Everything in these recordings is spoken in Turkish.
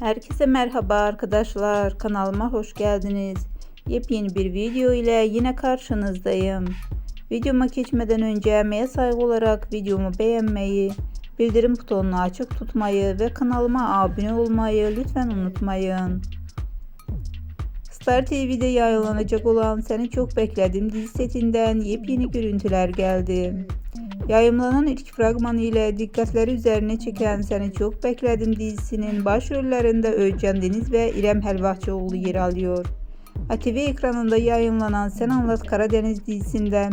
Herkese merhaba arkadaşlar. Kanalıma hoş geldiniz. Yepyeni bir video ile yine karşınızdayım. Videoma geçmeden önce emeğe saygı olarak videomu beğenmeyi, bildirim butonunu açık tutmayı ve kanalıma abone olmayı lütfen unutmayın. Star TV'de yayınlanacak olan Seni Çok Bekledim dizi setinden yepyeni görüntüler geldi. Yayımlanan ilk fragmanı ile dikkatleri üzerine çeken Seni Çok Bekledim dizisinin başrollerinde Özcan Deniz ve İrem Helvacıoğlu yer alıyor. ATV ekranında yayınlanan Sen Anlat Karadeniz dizisinden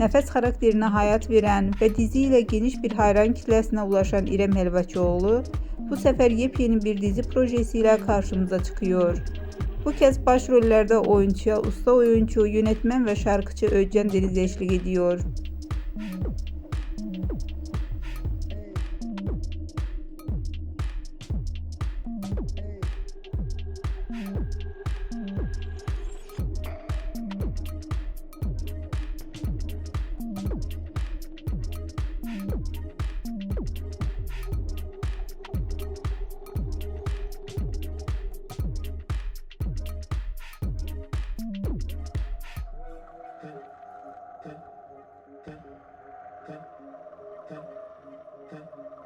nefes karakterine hayat veren ve diziyle geniş bir hayran kitlesine ulaşan İrem Helvacıoğlu bu sefer yepyeni bir dizi projesiyle karşımıza çıkıyor. Bu kez başrollerde oyuncuya usta oyuncu, yönetmen ve şarkıcı Özcan Deniz eşlik ediyor. dun, dun.